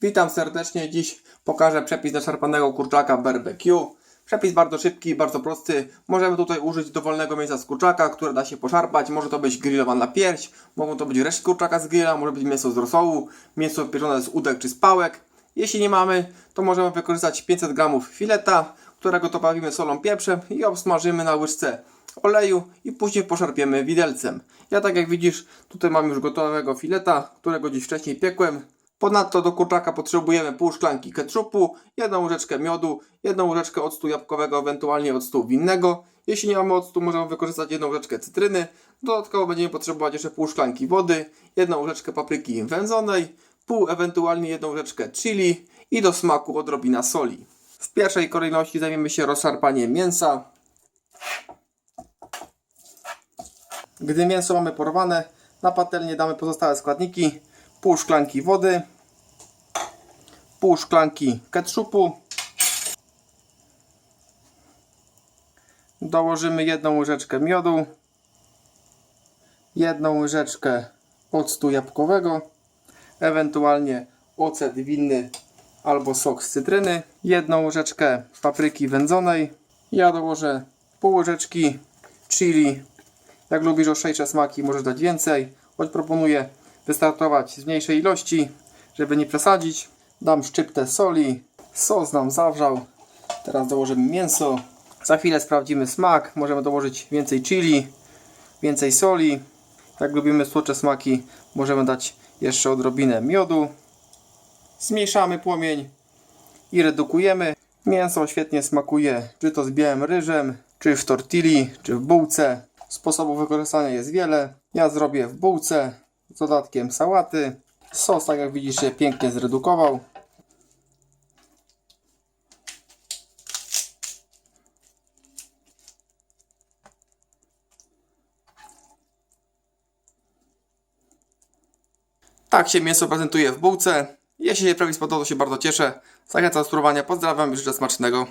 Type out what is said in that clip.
Witam serdecznie. Dziś pokażę przepis do szarpanego kurczaka barbecue. Przepis bardzo szybki, bardzo prosty. Możemy tutaj użyć dowolnego mięsa z kurczaka, które da się poszarpać. Może to być grillowana pierś, mogą to być resztki kurczaka z grilla, może być mięso z rosołu, mięso pieczone z udek czy z pałek. Jeśli nie mamy, to możemy wykorzystać 500 g fileta, którego to bawimy solą pieprzem i obsmażymy na łyżce oleju i później poszarpiemy widelcem. Ja tak jak widzisz, tutaj mam już gotowego fileta, którego dziś wcześniej piekłem. Ponadto do kurczaka potrzebujemy pół szklanki ketchupu, jedną łyżeczkę miodu, jedną łyżeczkę octu jabłkowego, ewentualnie octu winnego. Jeśli nie mamy octu, możemy wykorzystać jedną łyżeczkę cytryny. Dodatkowo będziemy potrzebować jeszcze pół szklanki wody, jedną łyżeczkę papryki wędzonej, pół ewentualnie jedną łyżeczkę chili i do smaku odrobina soli. W pierwszej kolejności zajmiemy się rozszarpaniem mięsa. Gdy mięso mamy porwane, na patelnię damy pozostałe składniki. Pół szklanki wody, pół szklanki ketchupu. Dołożymy jedną łyżeczkę miodu, jedną łyżeczkę octu jabłkowego, ewentualnie ocet winny albo sok z cytryny, jedną łyżeczkę papryki wędzonej. Ja dołożę pół łyżeczki chili jak lubisz ostrzejsze smaki, możesz dać więcej. Choć proponuję wystartować z mniejszej ilości, żeby nie przesadzić. Dam szczyptę soli. Sos nam zawrzał. Teraz dołożymy mięso. Za chwilę sprawdzimy smak. Możemy dołożyć więcej chili, więcej soli. Jak lubimy słodsze smaki, możemy dać jeszcze odrobinę miodu. Zmniejszamy płomień i redukujemy. Mięso świetnie smakuje, czy to z białym ryżem, czy w tortilli, czy w bułce. Sposobów wykorzystania jest wiele. Ja zrobię w bułce z dodatkiem sałaty. Sos, tak jak widzisz, się pięknie zredukował. Tak się mięso prezentuje w bułce. Jeśli się prawie spodobał, to się bardzo cieszę. Zachęcam do spróbowania. Pozdrawiam i życzę smacznego.